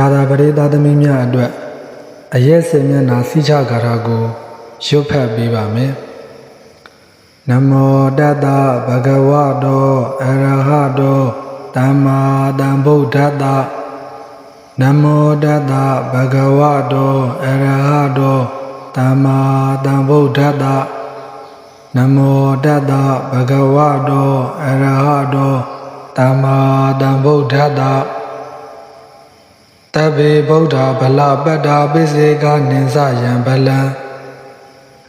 ဂျာသာပရိသတ်သမီးများအတွက်အရက်စင်မျက်နာစိချဂါထာကိုရွတ်ဖတ်ပေးပါမယ်နမောတတ္တဗဂဝတောအရဟတောသမ္မာသမ္ဗုဒ္ဓတ္တနမောတတ္တဗဂဝတောအရဟတောသမ္မာသမ္ဗုဒ္ဓတ္တနမောတတ္တဗဂဝတောအရဟတောသမ္မာသမ္ဗုဒ္ဓတ္တတဗ္ဗေဗုဒ္ဓဗလပတ္တာပိစေကနိစ္စယံဗလံ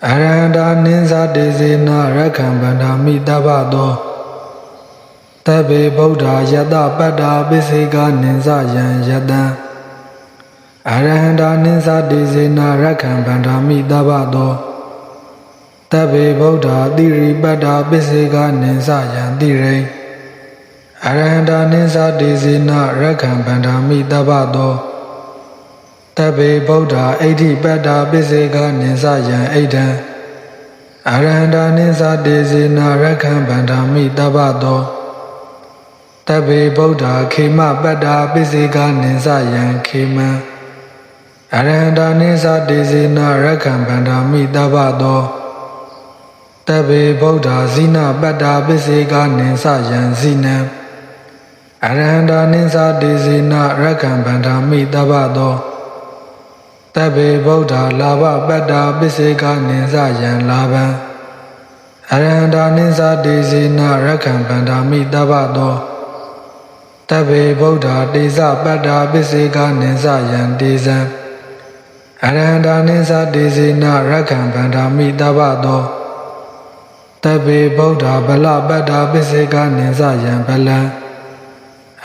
အရဟန္တာနိစ္စတေစေနရခံဗန္ဓာမိတဗ္ဗသောတဗ္ဗေဗုဒ္ဓယတပတ္တာပိစေကနိစ္စယံယတံအရဟန္တာနိစ္စတေစေနရခံဗန္ဓာမိတဗ္ဗသောတဗ္ဗေဗုဒ္ဓတိရိပတ္တာပိစေကနိစ္စယံတိရိံ အရဟန္တာနိစ္စတေစေနရခံဗန္ဓာမိတဗ္ဗသောတဗ္ဗေဗုဒ္ဓအဋ္ဌိပတ္တာပိစေကနိစ္စယံအိဋ္ဌံအရဟန္တာနိစ္စတေစေနရခံဗန္ဓာမိတဗ္ဗသောတဗ္ဗေဗုဒ္ဓခေမပတ္တာပိစေကနိစ္စယံခေမံအရဟန္တာနိစ္စတေစေနရခံဗန္ဓာမိတဗ္ဗသောတဗ္ဗေဗုဒ္ဓဇိနပတ္တာပိစေကနိစ္စယံဇိနံ အရဟန္တာနိစ္စတေစေနရခံဗန္ဓာမိတဗ္ဗသောတဗ္ဗေဗုဒ္ဓလာဘပတ္တာပိစေကနိစ္စယံလာဘံအရဟန္တာနိစ္စတေစေနရခံဗန္ဓာမိတဗ္ဗသောတဗ္ဗေဗုဒ္ဓတေဇပတ္တာပိစေကနိစ္စယံတေဇံအရဟန္တာနိစ္စတေစေနရခံဗန္ဓာမိတဗ္ဗသောတဗ္ဗေဗုဒ္ဓဗလပတ္တာပိစေကနိစ္စယံဗလံ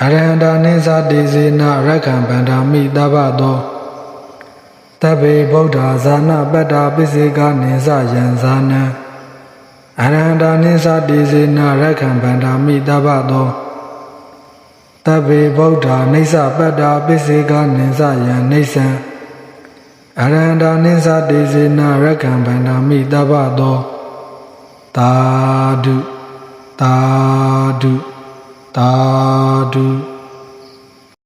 အရဟန္တာနိစ္စတေစေနရခံဗန္ဓာမိတဗ္ဗသောတဗ္ဗေဗုဒ္ဓဇာနာပတ္တာပိစေကနိစ္စယံဇာနံအရဟန္တာနိစ္စတေစေနရခံဗန္ဓာမိတဗ္ဗသောတဗ္ဗေဗုဒ္ဓနိစ္စပတ္တာပိစေကနိစ္စယံနိစ္စံအရဟန္တာနိစ္စတေစေနရခံဗန္ဓာမိတဗ္ဗသောသာဓုသာဓု သာဓု